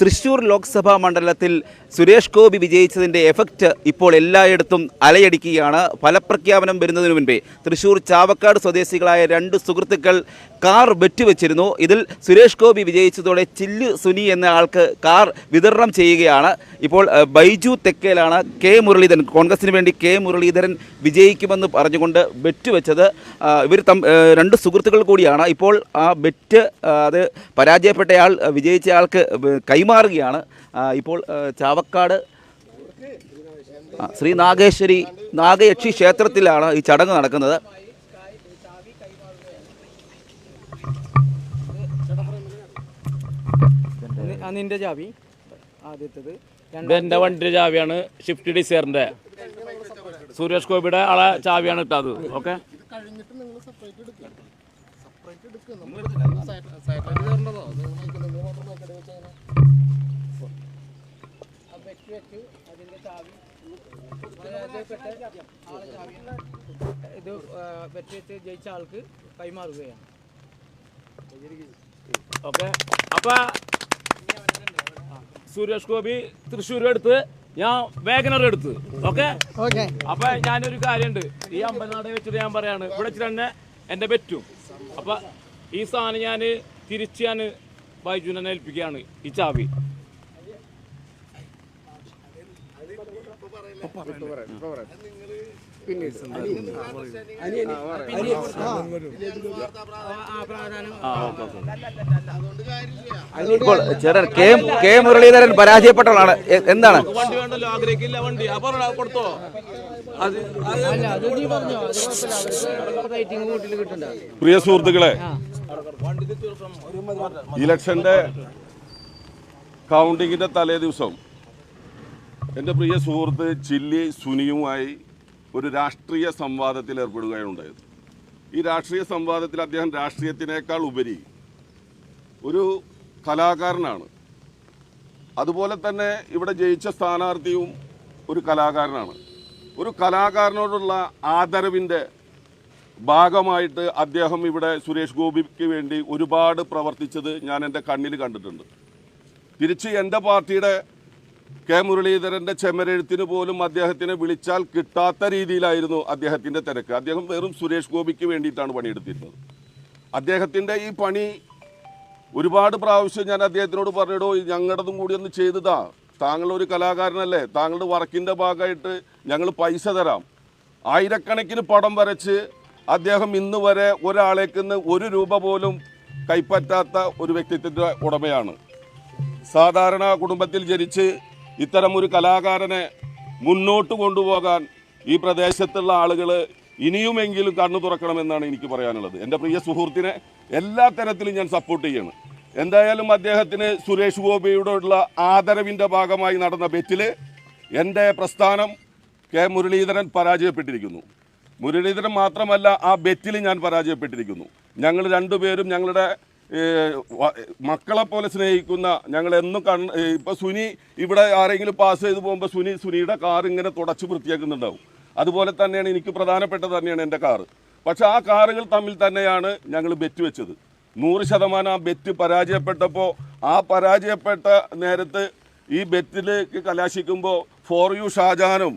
തൃശൂർ ലോക്സഭാ മണ്ഡലത്തിൽ സുരേഷ് ഗോപി വിജയിച്ചതിന്റെ എഫക്റ്റ് ഇപ്പോൾ എല്ലായിടത്തും അലയടിക്കുകയാണ്. ഫലപ്രഖ്യാപനം വരുന്നതിന് മുൻപേ തൃശൂർ ചാവക്കാട് സ്വദേശികളായ രണ്ട് സുഹൃത്തുക്കൾ കാർ വെട്ടിവെച്ചിരുന്നു. ഇതിൽ സുരേഷ് ഗോപി വിജയിച്ചതോടെ ചില്ലു സുനി എന്ന ആൾക്ക് കാർ വിതരണം ചെയ്യുകയാണ്. ഇപ്പോൾ ബൈജു തെക്കേലാണ് കെ മുരളീധരൻ. കോൺഗ്രസിന് വേണ്ടി കെ മുരളീധരൻ വിജയിക്കുമെന്ന് പറഞ്ഞുകൊണ്ട് ബെറ്റ് വെച്ചത് ഇവർ തം രണ്ട് സുഹൃത്തുക്കൾ കൂടിയാണ്. ഇപ്പോൾ ആ ബെറ്റ് അത് പരാജയപ്പെട്ടയാൾ വിജയിച്ച വിജയിച്ചയാൾക്ക് കൈമാറുകയാണ്. ഇപ്പോൾ ചാവക്കാട് ശ്രീ നാഗേശ്വരി നാഗയക്ഷി ക്ഷേത്രത്തിലാണ് ഈ ചടങ്ങ് നടക്കുന്നത്. നിന്റെ ചാവി. ആദ്യത്തത്. എന്റെ വണ്ടിയുടെ ചാവിയാണ് ഷിഫ്റ്റ് ഡിസയറിന്റെ സുരേഷ് ഗോപിയുടെ ആളെ ചാവിയാണ് ഇട്ടത്. ഓക്കെ? ഇത് വെച്ച് ജയിച്ച ആൾക്ക് കൈമാറുകയാണ്. ഓക്കെ. അപ്പൊ സുരേഷ് ഗോപി തൃശ്ശൂർ എടുത്ത് ഞാൻ വേഗനർ എടുത്ത്. ഓക്കെ? അപ്പൊ ഞാനൊരു കാര്യമുണ്ട് ഈ അമ്പലനാട് വെച്ചിട്ട് ഞാൻ പറയാണ് ഇവിടെ വെച്ചിട്ട് തന്നെ എന്റെ പറ്റും അപ്പൊ ഈ സാധനം ഞാൻ തിരിച്ച് ഞാൻ ബൈജുനെ ഏൽപ്പിക്കുകയാണ് ഈ ചാവി. ആ ഇപ്പോൾ ചേട്ടൻ കെ കെ മുരളീധരൻ പരാജയപ്പെട്ടതാണ് എന്താണ്? വണ്ടി വേണ്ടല്ലോ ആഗ്രഹിക്കില്ല വണ്ടി. അപ്പൊ കൊടുത്തോ? പ്രിയ സുഹൃത്തുക്കളെ ഇലക്ഷന്റെ കൗണ്ടിങ്ങിന്റെ തലേ ദിവസം എന്റെ പ്രിയ സുഹൃത്ത് ചില്ലി സുനിയുമായി ഒരു രാഷ്ട്രീയ സംവാദത്തിൽ ഏർപ്പെടുകയാണ് ഉണ്ടായത്. ഈ രാഷ്ട്രീയ സംവാദത്തിൽ അദ്ദേഹം രാഷ്ട്രീയത്തിനേക്കാൾ ഉപരി ഒരു കലാകാരനാണ്. അതുപോലെ തന്നെ ഇവിടെ ജയിച്ച സ്ഥാനാർത്ഥിയും ഒരു കലാകാരനാണ്. ഒരു കലാകാരനോടുള്ള ആദരവിന്റെ ഭാഗമായിട്ട് അദ്ദേഹം ഇവിടെ സുരേഷ് ഗോപിക്ക് വേണ്ടി ഒരുപാട് പ്രവർത്തിച്ചത് ഞാൻ എന്റെ കണ്ണിൽ കണ്ടിട്ടുണ്ട്. തിരിച്ച് എന്റെ പാർട്ടിയുടെ കെ മുരളീധരന്റെ ചെമരെഴുത്തിന് പോലും അദ്ദേഹത്തിനെ വിളിച്ചാൽ കിട്ടാത്ത രീതിയിലായിരുന്നു അദ്ദേഹത്തിന്റെ തിരക്ക്. അദ്ദേഹം വെറും സുരേഷ് ഗോപിക്ക് വേണ്ടിയിട്ടാണ് പണിയെടുത്തിരുന്നത്. അദ്ദേഹത്തിന്റെ ഈ പണി ഒരുപാട് പ്രാവശ്യം ഞാൻ അദ്ദേഹത്തിനോട് പറഞ്ഞിടോ ഞങ്ങളുടേതും കൂടി ഒന്ന് ചെയ്തതാ. താങ്കളൊരു കലാകാരനല്ലേ. താങ്കളുടെ വർക്കിന്റെ ഭാഗമായിട്ട് ഞങ്ങൾ പൈസ തരാം. ആയിരക്കണക്കിന് പടം വരച്ച് അദ്ദേഹം ഇന്ന് വരെ ഒരാളേക്കുന്ന് ഒരു രൂപ പോലും കൈപ്പറ്റാത്ത ഒരു വ്യക്തിത്വത്തിന്റെ ഉടമയാണ്. സാധാരണ കുടുംബത്തിൽ ജനിച്ച് ഇത്തരം ഒരു കലാകാരനെ മുന്നോട്ട് കൊണ്ടുപോകാൻ ഈ പ്രദേശത്തുള്ള ആളുകൾ ഇനിയുമെങ്കിലും കണ്ണു തുറക്കണമെന്നാണ് എനിക്ക് പറയാനുള്ളത്. എന്റെ പ്രിയ സുഹൃത്തിനെ എല്ലാ തരത്തിലും ഞാൻ സപ്പോർട്ട് ചെയ്യണം. എന്തായാലും അദ്ദേഹത്തിന് സുരേഷ് ഗോപിയോടുള്ള ആദരവിന്റെ ഭാഗമായി നടന്ന ബെറ്റിൽ എന്റെ പ്രസ്ഥാനം കെ മുരളീധരൻ പരാജയപ്പെട്ടിരിക്കുന്നു. മുരളീധരൻ മാത്രമല്ല ആ ബെറ്റിൽ ഞാൻ പരാജയപ്പെട്ടിരിക്കുന്നു. ഞങ്ങൾ രണ്ടുപേരും ഞങ്ങളുടെ മക്കളെ പോലെ സ്നേഹിക്കുന്ന ഞങ്ങൾ എന്നും കണ് ഇപ്പോൾ സുനി ഇവിടെ ആരെങ്കിലും പാസ് ചെയ്ത് പോകുമ്പോൾ സുനി സുനിയുടെ കാർ ഇങ്ങനെ തുടച്ച് വൃത്തിയാക്കുന്നുണ്ടാവും. അതുപോലെ തന്നെയാണ് എനിക്ക് പ്രധാനപ്പെട്ടത് തന്നെയാണ് എന്റെ കാറ് പക്ഷെ ആ കാറുകൾ തമ്മിൽ തന്നെയാണ് ഞങ്ങൾ ബെറ്റ് വെച്ചത്. നൂറ് ശതമാനം ആ ബെറ്റ് പരാജയപ്പെട്ടപ്പോൾ ആ പരാജയപ്പെട്ട നേരത്ത് ഈ ബെറ്റിലേക്ക് കലാശിക്കുമ്പോൾ ഫോർ യു ഷാജാനും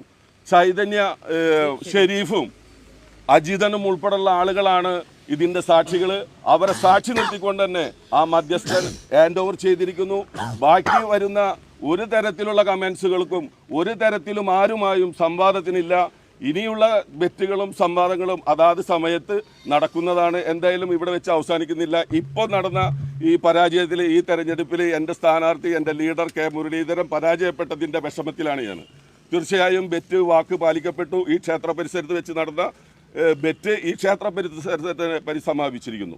ചൈതന്യ ഷെരീഫും അജിതനും ഉൾപ്പെടെയുള്ള ആളുകളാണ് ഇതിന്റെ സാക്ഷികൾ അവരെ സാക്ഷി നിർത്തിക്കൊണ്ട് തന്നെ ആ മധ്യസ്ഥൻ ഹാൻഡ് ഓവർ ചെയ്തിരിക്കുന്നു. ബാക്കി വരുന്ന ഒരു തരത്തിലുള്ള കമൻസുകൾക്കും ഒരു തരത്തിലും ആരുമായും സംവാദത്തിനില്ല. ഇനിയുള്ള ബെറ്റുകളും സംവാദങ്ങളും അതാത് സമയത്ത് നടക്കുന്നതാണ്. എന്തായാലും ഇവിടെ വെച്ച് അവസാനിക്കുന്നില്ല. ഇപ്പോൾ നടന്ന ഈ പരാജയത്തിൽ ഈ തെരഞ്ഞെടുപ്പിൽ എന്റെ സ്ഥാനാർത്ഥി എന്റെ ലീഡർ കെ മുരളീധരൻ പരാജയപ്പെട്ടതിന്റെ വിഷമത്തിലാണ് ഞാൻ തീർച്ചയായും ബെറ്റ് വാക്ക് പാലിക്കപ്പെട്ടു. ഈ ക്ഷേത്ര പരിസരത്ത് വെച്ച് നടന്ന ബെറ്റ് ഈ ക്ഷേത്ര പരിസരത്തിന് പരിസമാപിച്ചിരിക്കുന്നു.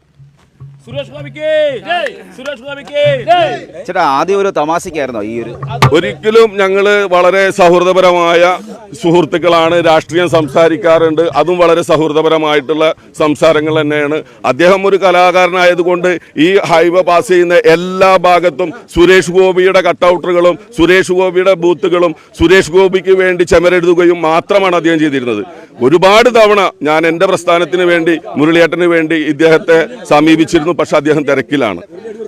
ചേട്ടാ ആദ്യം ഒരു തമാശക്കായിരുന്നോ ഈ ഒരു ഒരിക്കലും ഞങ്ങൾ വളരെ സൗഹൃദപരമായ സുഹൃത്തുക്കളാണ് രാഷ്ട്രീയം സംസാരിക്കാറുണ്ട് അതും വളരെ സൗഹൃദപരമായിട്ടുള്ള സംസാരങ്ങൾ തന്നെയാണ്. അദ്ദേഹം ഒരു കലാകാരനായതുകൊണ്ട് ഈ ഹൈവേ പാസ് ചെയ്യുന്ന എല്ലാ ഭാഗത്തും സുരേഷ് ഗോപിയുടെ കട്ടൗട്ടറുകളും സുരേഷ് ഗോപിയുടെ ബൂത്തുകളും സുരേഷ് ഗോപിക്ക് വേണ്ടി ചെമരെഴുതുകയും മാത്രമാണ് അദ്ദേഹം ചെയ്തിരുന്നത്. ഒരുപാട് തവണ ഞാൻ എന്റെ പ്രസ്ഥാനത്തിന് വേണ്ടി മുരളിയേട്ടന് വേണ്ടി ഇദ്ദേഹത്തെ സമീപിച്ചിരുന്നു. വിളിച്ചിരുന്നു പക്ഷെ അദ്ദേഹം തിരക്കിലാണ്.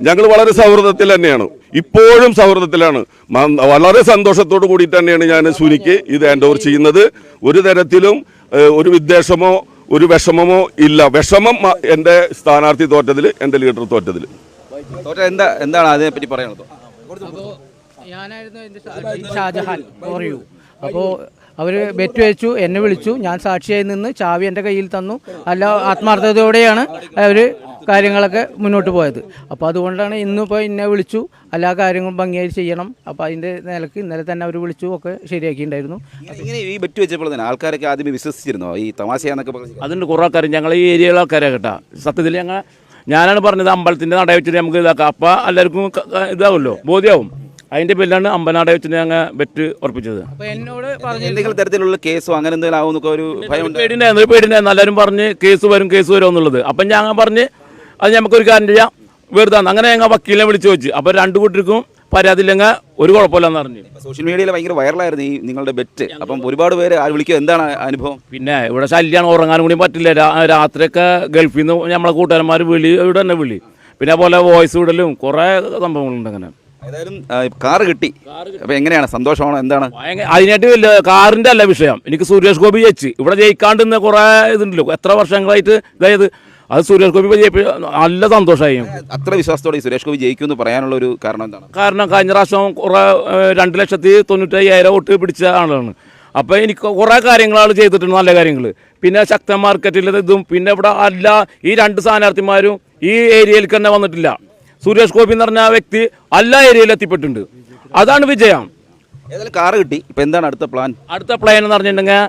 ഞങ്ങൾ വളരെ സൗഹൃദത്തിൽ തന്നെയാണ്. ഇപ്പോഴും സൗഹൃദത്തിലാണ്. വളരെ സന്തോഷത്തോടു കൂടി തന്നെയാണ് ഞാൻ സുനിക്ക് ഇത് ഹാൻഡ് ഓവർ ചെയ്യുന്നത്. ഒരു തരത്തിലും ഒരു വിദ്വേഷമോ ഒരു വിഷമമോ ഇല്ല. വിഷമം എന്റെ സ്ഥാനാർത്ഥി തോറ്റതിൽ എന്റെ ലീഡർ തോറ്റതിൽ തോറ്റ എന്താ എന്താണ് അതിനെപ്പറ്റി പറയുന്നത് ഞാനായിരുന്നു ഷാജഹാൻ പറയൂ അപ്പോൾ അവർ ബെറ്റ് വെച്ചു എന്നെ വിളിച്ചു. ഞാൻ സാക്ഷിയായി നിന്ന് ചാവി എന്റെ കയ്യിൽ തന്നു. അല്ല ആത്മാർത്ഥതയോടെയാണ് അവർ കാര്യങ്ങളൊക്കെ മുന്നോട്ട് പോയത്. അപ്പോൾ അതുകൊണ്ടാണ് ഇന്നിപ്പോൾ എന്നെ വിളിച്ചു. എല്ലാ കാര്യങ്ങളും ഭംഗിയായി ചെയ്യണം. അപ്പോൾ അതിന്റെ നിലയ്ക്ക് ഇന്നലെ തന്നെ അവർ വിളിച്ചു ഒക്കെ ശരിയാക്കിയിട്ടുണ്ടായിരുന്നു. ഇങ്ങനെ- ഈ ബെറ്റ് വെച്ചപ്പോൾ തന്നെ ആൾക്കാരൊക്കെ ആദ്യമേ വിശ്വസിച്ചിരുന്നോ? ഈ തമാശയാന്നൊക്കെ പറഞ്ഞു അതുണ്ട് കുറേ ആൾക്കാർ ഞങ്ങൾ ഈ ഏരിയയിലെ ആൾക്കാരെ കേട്ടാ. സത്യത്തിൽ ഞങ്ങൾ ഞാനാണ് പറഞ്ഞത് അമ്പലത്തിന്റെ നട വെച്ചിട്ട് നമുക്ക് ഇതാക്കാം. അപ്പോൾ എല്ലാവർക്കും ഇതാവുമല്ലോ? ബോധ്യമാവും അതിന്റെ പേരിലാണ് അമ്പലനട വെച്ചിട്ട് ഞങ്ങൾ ബെറ്റ് ഉറപ്പിച്ചത്. അപ്പോൾ എന്നോട് പറഞ്ഞു എന്തെങ്കിലും തരത്തിലുള്ള കേസോ അങ്ങനെ എന്തെങ്കിലും ആവുന്നൊക്കെ ഒരു ഭയമുണ്ട്. പേടിണ്ടായിരുന്നു പേടിണ്ടായിരുന്നു എല്ലാവരും പറഞ്ഞ് കേസ് വരും കേസ് വരും എന്നുള്ളത്. അപ്പം ഞാൻ പറഞ്ഞ് അത് നമുക്കൊരു കാര്യം ചെയ്യാം. വെറുതെ അങ്ങനെ ഞങ്ങൾ വക്കീലിനെ വിളിച്ചു വെച്ച് അപ്പോൾ രണ്ടു കൂട്ടർക്കും പരാതി ഇല്ലെങ്കിൽ ഒരു കുഴപ്പമില്ലെന്ന് പറഞ്ഞു. സോഷ്യൽ മീഡിയയിൽ ഭയങ്കര വൈറലായിരുന്നു ഈ നിങ്ങളുടെ ബെറ്റ് അപ്പം ഒരുപാട് പേര് വിളിക്കുക എന്താണ് അനുഭവം? പിന്നെ ഇവിടെ ശല്യമാണ് ഉറങ്ങാനും കൂടി പറ്റില്ല. രാത്രിയൊക്കെ ഗൾഫിൽ നിന്ന് നമ്മളെ കൂട്ടുകാരന്മാർ വിളി ഇവിടെ തന്നെ വിളി. പിന്നെ പോലെ വോയിസ് വിടലും കുറേ സംഭവങ്ങളുണ്ട് അങ്ങനെ. ഏതായാലും കാറ് കിട്ടി. അപ്പൊ എങ്ങനെയാണ്? സന്തോഷമാണോ? എന്താണ്? അതിനായിട്ട് വലിയ കാറിന്റെ അല്ല വിഷയം. എനിക്ക് സുരേഷ് ഗോപി ജയിച്ച്. ഇവിടെ ജയിക്കാണ്ട് കുറെ കുറേ ഇതുണ്ടല്ലോ. എത്ര വർഷങ്ങളായിട്ട് ഇതായത് അത് സുരേഷ് ഗോപി ജയിപ്പി നല്ല സന്തോഷമായി അത്ര വിശ്വാസത്തോടെ ഈ സുരേഷ് ഗോപി ജയിക്കുമെന്ന് പറയാനുള്ള ഒരു കാരണം എന്താണ്? കാരണം കഴിഞ്ഞ പ്രാവശ്യം കുറേ രണ്ട് ലക്ഷത്തി തൊണ്ണൂറ്റയ്യായിരം വോട്ട് പിടിച്ച ആളാണ്. അപ്പോൾ എനിക്ക് കുറേ കാര്യങ്ങൾ ആൾ ചെയ്തിട്ടുണ്ട് നല്ല കാര്യങ്ങൾ പിന്നെ ശക്തൻ മാർക്കറ്റിലെ ഇതും പിന്നെ ഇവിടെ അല്ല ഈ രണ്ട് സ്ഥാനാർത്ഥിമാരും ഈ ഏരിയയിലേക്ക് തന്നെ വന്നിട്ടില്ല. സുരേഷ് ഗോപി എന്ന് പറഞ്ഞ വ്യക്തി അല്ല ഏരിയയിലും എത്തിപ്പെട്ടിട്ടുണ്ട്. അതാണ് വിജയം. ഏതായാലും കാറ് കിട്ടി. ഇപ്പം എന്താണ് അടുത്ത പ്ലാൻ അടുത്ത പ്ലാൻ എന്ന് പറഞ്ഞിട്ടുണ്ടെങ്കിൽ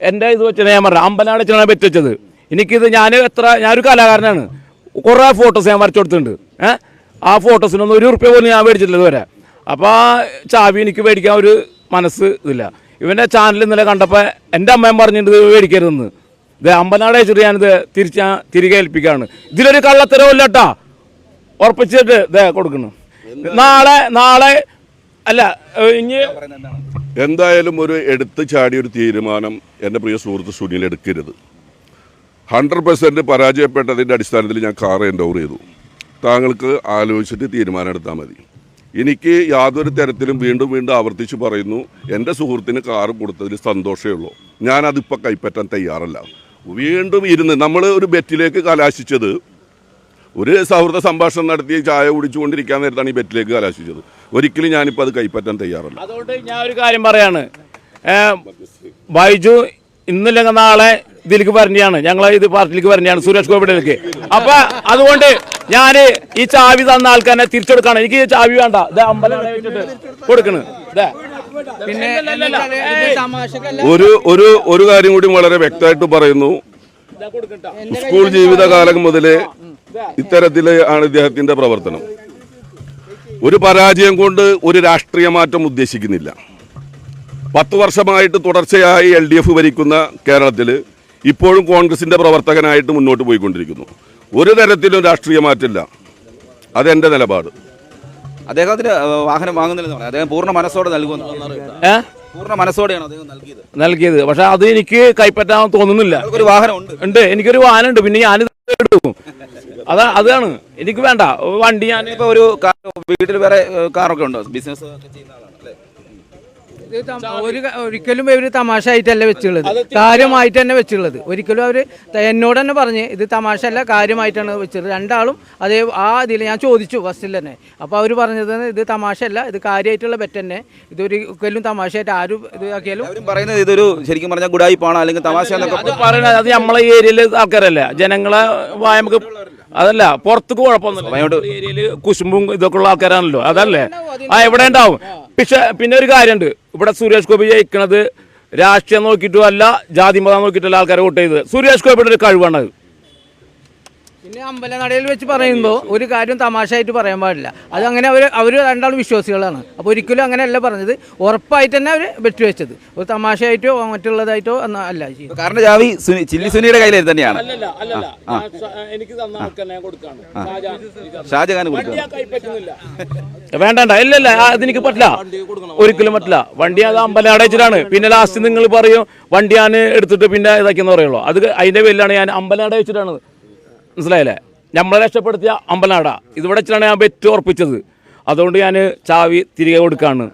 എന്റെ ഇത് വെച്ചാൽ ഞാൻ പറഞ്ഞത് അമ്പനാട് വെച്ചാണ് വെച്ചത്. എനിക്കിത് ഞാൻ എത്ര ഞാനൊരു കലാകാരനാണ്. കുറേ ഫോട്ടോസ് ഞാൻ വരച്ചു കൊടുത്തിട്ടുണ്ട്. ഏഹ് ആ ഫോട്ടോസിനൊന്നും ഒരു ഉറുപ്പ്യ പോലും ഞാൻ മേടിച്ചിട്ടില്ല ഇതുവരെ. അപ്പോൾ ആ ചാവി എനിക്ക് മേടിക്കാൻ ഒരു മനസ്സ് ഇതില്ല ഇവന്റെ ചാനൽ ഇന്നലെ കണ്ടപ്പോൾ എന്റെ അമ്മയും പറഞ്ഞിട്ടുണ്ട് മേടിക്കരുതെന്ന്. ഇത് അമ്പനാട് അയച്ചിട്ട് ഞാനിത് തിരിച്ച് ഞാൻ തിരികെ ഏൽപ്പിക്കുകയാണ് ഇതിലൊരു കള്ളത്തരവില്ല കേട്ടാ ഉറപ്പിച്ചിട്ട് ഇതേ കൊടുക്കുന്നു. നാളെ നാളെ അല്ല ഇനി എന്തായാലും ഒരു എടുത്തു ചാടിയൊരു തീരുമാനം എന്റെ പ്രിയ സുഹൃത്ത് സുനിൽ എടുക്കരുത്. ഹൺഡ്രഡ് പെർസെന്റ് പരാജയപ്പെട്ടതിന്റെ അടിസ്ഥാനത്തിൽ ഞാൻ കാർ എൻഡോർ ചെയ്തു. താങ്കൾക്ക് ആലോചിച്ചിട്ട് തീരുമാനം എടുത്താൽ മതി. എനിക്ക് യാതൊരു തരത്തിലും വീണ്ടും വീണ്ടും ആവർത്തിച്ച് പറയുന്നു എന്റെ സുഹൃത്തിന് കാർ കൊടുത്തതിൽ സന്തോഷമേ ഉള്ളൂ. ഞാനതിപ്പോൾ കൈപ്പറ്റാൻ തയ്യാറല്ല. വീണ്ടും ഇരുന്ന് നമ്മൾ ഒരു ബെറ്റിലേക്ക് കലാശിച്ചത് ഒരു സൗഹൃദ സംഭാഷണം നടത്തി ചായ കുടിച്ചുകൊണ്ടിരിക്കാൻ നേരത്താണ് ഈ ബെറ്റിലേക്ക് കലാശിച്ചത്. ഒരിക്കലും ഞാനിപ്പോൾ അത് കൈപ്പറ്റാൻ തയ്യാറല്ല. അതുകൊണ്ട് ഞാൻ ഒരു കാര്യം പറയാണ്. ബൈജു ഇന്നില്ലെങ്കിൽ നാളെ ഇതിലേക്ക് വരണ്ടിയാണ്. ഞങ്ങൾ ഇത് പാർട്ടിയിലേക്ക് വരണ്ടിയാണ് സുരേഷ് ഗോപിയിലേക്ക് അപ്പൊ അതുകൊണ്ട് ഞാൻ ഈ ചാവി തന്ന ആൾക്കാരെ തിരിച്ചെടുക്കാണ്. എനിക്ക് ഈ ചാവി വേണ്ട. ഇത് അമ്പലം വെച്ചിട്ട് കൊടുക്കണ്. ദേ. പിന്നെ ഒരു ഒരു ഒരു കാര്യം കൂടി വളരെ വ്യക്തമായിട്ട് പറയുന്നു. സ്കൂൾ ജീവിതകാലം മുതലേ ഇത്തരത്തിൽ ആണ് ഇദ്ദേഹത്തിന്റെ പ്രവർത്തനം. ഒരു പരാജയം കൊണ്ട് ഒരു രാഷ്ട്രീയ മാറ്റം ഉദ്ദേശിക്കുന്നില്ല. പത്ത് വർഷമായിട്ട് തുടർച്ചയായി എൽ ഡി എഫ് ഭരിക്കുന്ന കേരളത്തിൽ ഇപ്പോഴും കോൺഗ്രസിന്റെ പ്രവർത്തകനായിട്ട് മുന്നോട്ട് പോയിക്കൊണ്ടിരിക്കുന്നു. ഒരു തരത്തിലും രാഷ്ട്രീയ മാറ്റില്ല അതെന്റെ നിലപാട്. അദ്ദേഹത്തിന് വാഹനം വാങ്ങുന്നില്ലെന്ന് പറഞ്ഞു. അദ്ദേഹം പൂർണ മനസ്സോടെ നൽകുമെന്ന് പൂർണ മനസ്സോടെയാണ് അദ്ദേഹം നൽകിയത്? നൽകിയത്. പക്ഷെ അത് എനിക്ക് കൈപ്പറ്റാൻ തോന്നുന്നില്ല. ഒരു വാഹനം ഉണ്ട്. ഉണ്ട്. എനിക്കൊരു വാഹനം ഉണ്ട് പിന്നെ ഞാൻ എടുക്കും. അതാ അതാണ്. എനിക്ക് വേണ്ട. വണ്ടി ഞാൻ ഇപ്പൊ ഒരു കാർ വീട്ടിൽ വേറെ കാറൊക്കെ ഉണ്ടോ? ബിസിനസ് ഒക്കെ ചെയ്യുന്ന ആളാണ് അല്ലേ? ഒരു ഒരിക്കലും ഇവർ തമാശ ആയിട്ടല്ല വെച്ചുള്ളത് കാര്യമായിട്ട് തന്നെ വെച്ചുള്ളത് ഒരിക്കലും അവർ എന്നോട് തന്നെ പറഞ്ഞ് ഇത് തമാശ അല്ല കാര്യമായിട്ടാണ് വെച്ചത് രണ്ടാളും അതേ ആ ഇതിൽ ഞാൻ ചോദിച്ചു ഫസ്റ്റിൽ തന്നെ. അപ്പോൾ അവർ പറഞ്ഞത് ഇത് തമാശ അല്ല ഇത് കാര്യമായിട്ടുള്ള ബെറ്റ് തന്നെ ഇത് ഒരിക്കലും തമാശയായിട്ട് ആരും ഇത് ആക്കിയാലും അവരും പറയുന്നത് ഇതൊരു ശരിക്കും പറഞ്ഞാൽ ഗുഡായിപ്പാണ് അല്ലെങ്കിൽ തമാശ എന്നൊക്കെ പറയുന്നത് അത് നമ്മളെ ഈ ഏരിയയിലെ ആൾക്കാരല്ലേ? ജനങ്ങളെ നമുക്ക് അതല്ല പുറത്തേക്ക് കുഴപ്പമൊന്നുമില്ല. ഏരിയയിൽ കുശുമ്പും ഇതൊക്കെ ഉള്ള ആൾക്കാരാണല്ലോ. അതല്ലേ? ആ എവിടെ ഉണ്ടാവും. പക്ഷെ പിന്നെ ഒരു കാര്യമുണ്ട്. ഇവിടെ സുരേഷ് ഗോപി ജയിക്കണത് രാഷ്ട്രീയം നോക്കിയിട്ടും അല്ല ജാതി മതം നോക്കിയിട്ടല്ല ആൾക്കാരെ വോട്ട് ചെയ്തത്. സുരേഷ് ഗോപിയുടെ ഒരു കഴിവാണ് അത് പിന്നെ അമ്പലനടയിൽ വെച്ച് പറയുമ്പോൾ ഒരു കാര്യം തമാശയായിട്ട് പറയാൻ പാടില്ല. അത് അങ്ങനെ അവർ അവർ രണ്ടാളും വിശ്വാസികളാണ്. അപ്പോൾ ഒരിക്കലും അങ്ങനെയല്ല പറഞ്ഞത്. ഉറപ്പായിട്ട് തന്നെ അവർ ബെറ്റ് വെച്ചത്. ഒരു തമാശയായിട്ടോ മറ്റുള്ളതായിട്ടോ അല്ല. കാരണം ജാവി ചില്ലി സുനിയുടെ കയ്യിൽ തന്നെയാണ്. എനിക്ക് ഷാജഹാൻ വേണ്ട ഇല്ല ഇല്ല. അതെനിക്ക് പറ്റില്ല. ഒരിക്കലും പറ്റില്ല. വണ്ടി അത് അമ്പലം അടച്ചിട്ടാണ് പിന്നെ ലാസ്റ്റ് നിങ്ങൾ പറയും വണ്ടി ഞാൻ എടുത്തിട്ട് പിന്നെ ഇതാക്കിയെന്ന് പറയുള്ളൂ. അത് അതിന്റെ പേരിലാണ് ഞാൻ അമ്പലം അടച്ചിട്ടാണ് മനസ്സിലായില്ലേ? നമ്മളെ രക്ഷപ്പെടുത്തിയ അമ്പലനാട. ഇതിവിടെ വെച്ചിട്ടാണ് ഞാൻ ബെറ്റ് ഉറപ്പിച്ചത്. അതുകൊണ്ട് ഞാൻ ചാവി തിരികെ കൊടുക്കാണ്.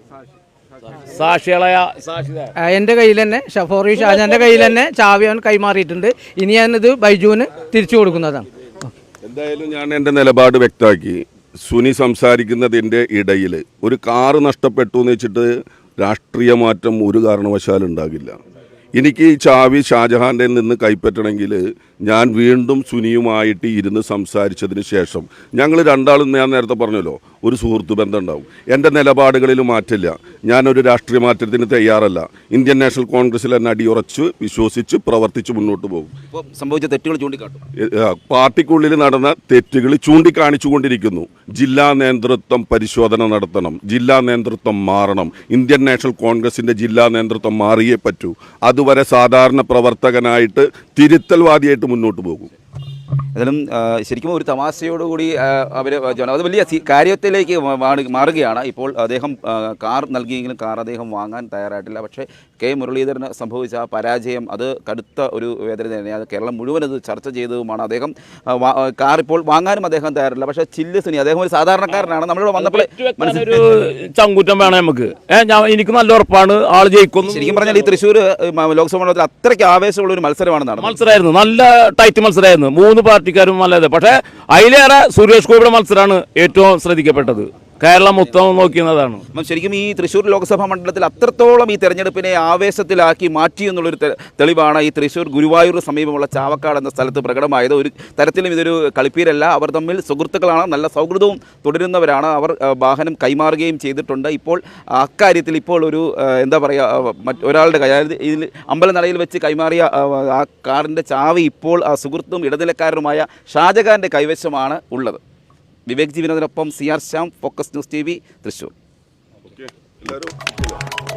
സാക്ഷികളായ സാക്ഷി എന്റെ കയ്യിൽ തന്നെ ഷഫോറി ഷാജാന്റെ കയ്യിൽ തന്നെ ചാവി അവൻ കൈമാറിയിട്ടുണ്ട്. ഇനി ഞാനിത് ബൈജുവിന് തിരിച്ചു കൊടുക്കുന്നതാണ്. എന്തായാലും ഞാൻ എന്റെ നിലപാട് വ്യക്തമാക്കി. സുനി സംസാരിക്കുന്നതിന്റെ ഇടയിൽ ഒരു കാറ് നഷ്ടപ്പെട്ടു എന്ന് വെച്ചിട്ട് രാഷ്ട്രീയ മാറ്റം ഒരു കാരണവശാലും ഉണ്ടാകില്ല. എനിക്ക് ഈ ചാവി ഷാജഹാന്റെ നിന്ന് കൈപ്പറ്റണമെങ്കിൽ ഞാൻ വീണ്ടും സുനിയുമായിട്ട് ഇരുന്ന് സംസാരിച്ചതിന് ശേഷം. ഞങ്ങൾ രണ്ടാളും ഞാൻ നേരത്തെ പറഞ്ഞല്ലോ ഒരു സുഹൃത്ത് ബന്ധം ഉണ്ടാവും എന്റെ നിലപാടുകളിൽ മാറ്റില്ല ഞാനൊരു രാഷ്ട്രീയ മാറ്റത്തിന് തയ്യാറല്ല. ഇന്ത്യൻ നാഷണൽ കോൺഗ്രസ്സിൽ എന്നെ അടിയുറച്ച് വിശ്വസിച്ച് പ്രവർത്തിച്ച് മുന്നോട്ട് പോകും. സംഭവിച്ച തെറ്റുകൾ ചൂണ്ടിക്കാട്ടും. പാർട്ടിക്കുള്ളിൽ നടന്ന തെറ്റുകൾ ചൂണ്ടിക്കാണിച്ചുകൊണ്ടിരിക്കുന്നു. ജില്ലാ നേതൃത്വം പരിശോധന നടത്തണം. ജില്ലാ നേതൃത്വം മാറണം. ഇന്ത്യൻ നാഷണൽ കോൺഗ്രസിന്റെ ജില്ലാ നേതൃത്വം മാറിയേ പറ്റൂ. അതുവരെ സാധാരണ പ്രവർത്തകനായിട്ട് തിരുത്തൽവാദിയായിട്ട് മുന്നോട്ട് പോകും. ഏതായാലും ശരിക്കും ഒരു തമാശയോടുകൂടി അവർ അത് വലിയ കാര്യത്തിലേക്ക് മാറുകയാണ്. ഇപ്പോൾ അദ്ദേഹം കാർ നൽകിയെങ്കിലും കാർ അദ്ദേഹം വാങ്ങാൻ തയ്യാറായിട്ടില്ല. പക്ഷേ കെ മുരളീധരന് സംഭവിച്ച ആ പരാജയം അത് കടുത്ത ഒരു വേദന തന്നെയാണ്. അത് കേരളം മുഴുവൻ അത് ചർച്ച ചെയ്തതുമാണ്. അദ്ദേഹം കാർ ഇപ്പോൾ വാങ്ങാനും അദ്ദേഹം തയ്യാറില്ല. പക്ഷേ ചില്ല് സുനി അദ്ദേഹം ഒരു സാധാരണക്കാരനാണ്. നമ്മളിവിടെ വന്നപ്പോൾ ഒരു ചങ്കൂറ്റം വേണം നമുക്ക്. ഞാൻ എനിക്ക് നല്ല ഉറപ്പാണ്. ആൾ ജയിക്കുന്നു. ശരിക്കും പറഞ്ഞാൽ ഈ തൃശ്ശൂർ ലോക്സഭാ മണ്ഡലത്തിൽ അത്രയ്ക്ക് ആവേശമുള്ള ഒരു മത്സരമാണ് നടന്നത്. മത്സരമായിരുന്നു. നല്ല ടൈറ്റ് മത്സരമായിരുന്നു. മൂന്ന് പാർട്ടിക്കാരും നല്ലത്. പക്ഷേ അതിലേറെ സുരേഷ് ഗോപിയുടെ മത്സരമാണ് ഏറ്റവും ശ്രദ്ധിക്കപ്പെട്ടത്. കേരളം മൊത്തം നോക്കുന്നതാണ്. അപ്പം ശരിക്കും ഈ തൃശ്ശൂർ ലോക്സഭാ മണ്ഡലത്തിൽ അത്രത്തോളം ഈ തെരഞ്ഞെടുപ്പിനെ ആവേശത്തിലാക്കി മാറ്റി എന്നുള്ളൊരു തെളിവാണ് ഈ തൃശ്ശൂർ ഗുരുവായൂർ സമീപമുള്ള ചാവക്കാട് എന്ന സ്ഥലത്ത് പ്രകടമായത്. ഒരു തരത്തിലും ഇതൊരു കളിപ്പീരല്ല. അവർ തമ്മിൽ സുഹൃത്തുക്കളാണ്. നല്ല സൗഹൃദവും തുടരുന്നവരാണ്. അവർ വാഹനം കൈമാറുകയും ചെയ്തിട്ടുണ്ട്. ഇപ്പോൾ അക്കാര്യത്തിൽ ഇപ്പോൾ ഒരു എന്താ പറയുക മറ്റൊരാളുടെ കൈ അതായത് ഇതിൽ അമ്പലനടയിൽ വെച്ച് കൈമാറിയ ആ, ആ കാറിന്റെ ചാവി ഇപ്പോൾ ആ സുഹൃത്തും ഇടനിലക്കാരനുമായ ഷാജഹാന്റെ കൈവശമാണ് ഉള്ളത്. Vivek ജീവനത്തിനൊപ്പം C R Shyam focus news TV V Thrissur എല്ലാവരും